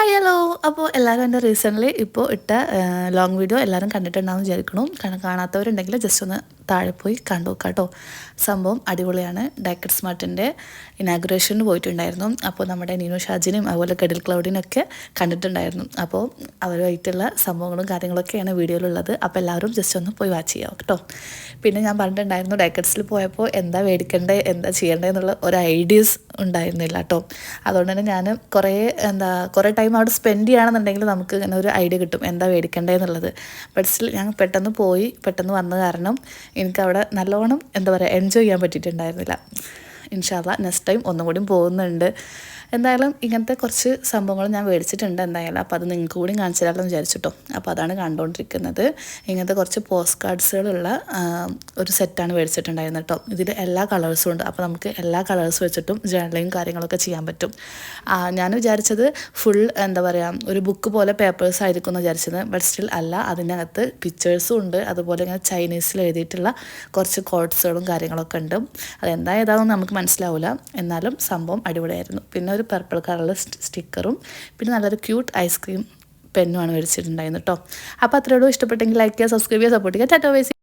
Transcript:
Hi hello അപ്പോൾ എല്ലാവരും എന്റെ റീസെന്റ്ലി ഇപ്പോൾ ഇട്ട ലോങ് വീഡിയോ എല്ലാവരും കണ്ടിട്ടുണ്ടാവും വിചാരിക്കണം കാരണം കാണാത്തവരുണ്ടെങ്കിൽ ജസ്റ്റ് ഒന്ന് താഴെ പോയി കണ്ടു കേട്ടോ. സംഭവം അടിപൊളിയാണ്. ഡാക്കറ്റ് സ്മാർട്ടിന്റെ ഇനാഗുറേഷന് പോയിട്ടുണ്ടായിരുന്നു. അപ്പോൾ നമ്മുടെ നീനു ഷാജിനും അതുപോലെ കെഡിൽ ക്ലൗഡിനൊക്കെ കണ്ടിട്ടുണ്ടായിരുന്നു. അപ്പോൾ അവരുമായിട്ടുള്ള സംഭവങ്ങളും കാര്യങ്ങളൊക്കെയാണ് വീഡിയോയിലുള്ളത്. അപ്പോൾ എല്ലാവരും ജസ്റ്റ് ഒന്ന് പോയി വാച്ച് ചെയ്യാം കേട്ടോ. പിന്നെ ഞാൻ പറഞ്ഞിട്ടുണ്ടായിരുന്നു ഡാക്കറ്റ്സിൽ പോയപ്പോൾ എന്താ മേടിക്കേണ്ടത് എന്താ ചെയ്യേണ്ടത് എന്നുള്ള ഒരു ഐഡിയസ് ഉണ്ടായിരുന്നില്ല കേട്ടോ. അതുകൊണ്ട് തന്നെ ഞാൻ കുറേ എന്താ കുറേ ടൈം അവിടെ സ്പെൻഡ് ചെയ്യുകയാണെന്നുണ്ടെങ്കിൽ നമുക്ക് ഇങ്ങനെ ഒരു ഐഡിയ കിട്ടും. എന്താ മേടിക്കേണ്ടതെന്നുള്ളത് ബട്ട് സ്റ്റിൽ ഞാൻ പെട്ടെന്ന് പോയി പെട്ടെന്ന് വന്ന കാരണം എനിക്കവിടെ നല്ലോണം എന്താ പറയുക എൻജോയ് ചെയ്യാൻ പറ്റിയിട്ടുണ്ടായിരുന്നില്ല. ഇൻഷാല്ല നെക്സ്റ്റ് ടൈം ഒന്നും കൂടി പോകുന്നുണ്ട്. എന്തായാലും ഇങ്ങനത്തെ കുറച്ച് സംഭവങ്ങൾ ഞാൻ മേടിച്ചിട്ടുണ്ട് എന്തായാലും. അപ്പോൾ അത് നിങ്ങൾക്ക് കൂടി കാണിച്ചു തരാമെന്ന് വിചാരിച്ചിട്ടോ. അപ്പോൾ അതാണ് കണ്ടുകൊണ്ടിരിക്കുന്നത് ഇങ്ങനത്തെ കുറച്ച് പോസ്റ്റ് കാർഡ്സുകളുള്ള ഒരു സെറ്റാണ് മേടിച്ചിട്ടുണ്ടായിരുന്നത് കേട്ടോ. ഇതിൽ എല്ലാ കളേഴ്സും ഉണ്ട്. അപ്പോൾ നമുക്ക് എല്ലാ കളേഴ്സ് വെച്ചിട്ടും ജേർണലിങ് കാര്യങ്ങളൊക്കെ ചെയ്യാൻ പറ്റും. ഞാൻ വിചാരിച്ചത് ഫുൾ എന്താ പറയുക ഒരു ബുക്ക് പോലെ പേപ്പേഴ്സ് ആയിരിക്കും എന്ന് വിചാരിച്ചത്. ബട്ട് സ്റ്റിൽ അല്ല അതിനകത്ത് പിക്ചേഴ്സും ഉണ്ട്. അതുപോലെ ഇങ്ങനെ ചൈനീസിൽ എഴുതിയിട്ടുള്ള കുറച്ച് കോഡ്സുകളും കാര്യങ്ങളൊക്കെ ഉണ്ട്. അതെന്താ ഏതാണെന്ന് നമുക്ക് മനസ്സിലാവില്ല എന്നാലും സംഭവം അടിപൊളിയായിരുന്നു. പിന്നെ ഒരു പർപ്പിൾ കളറുള്ള സ്റ്റിക്കറും പിന്നെ നല്ലൊരു ക്യൂട്ട് ഐസ്ക്രീം പെന്നുമാണ് മേടിച്ചിട്ടുണ്ടായിരുന്നു കേട്ടോ അപ്പോൾ അത്രയോടും ഇഷ്ടപ്പെട്ടെങ്കിൽ ലൈക്ക് ചെയ്യുക സബ്സ്ക്രൈബ് ചെയ്യുക സപ്പോർട്ട് ചെയ്യുക. ടാറ്റോ വൈസി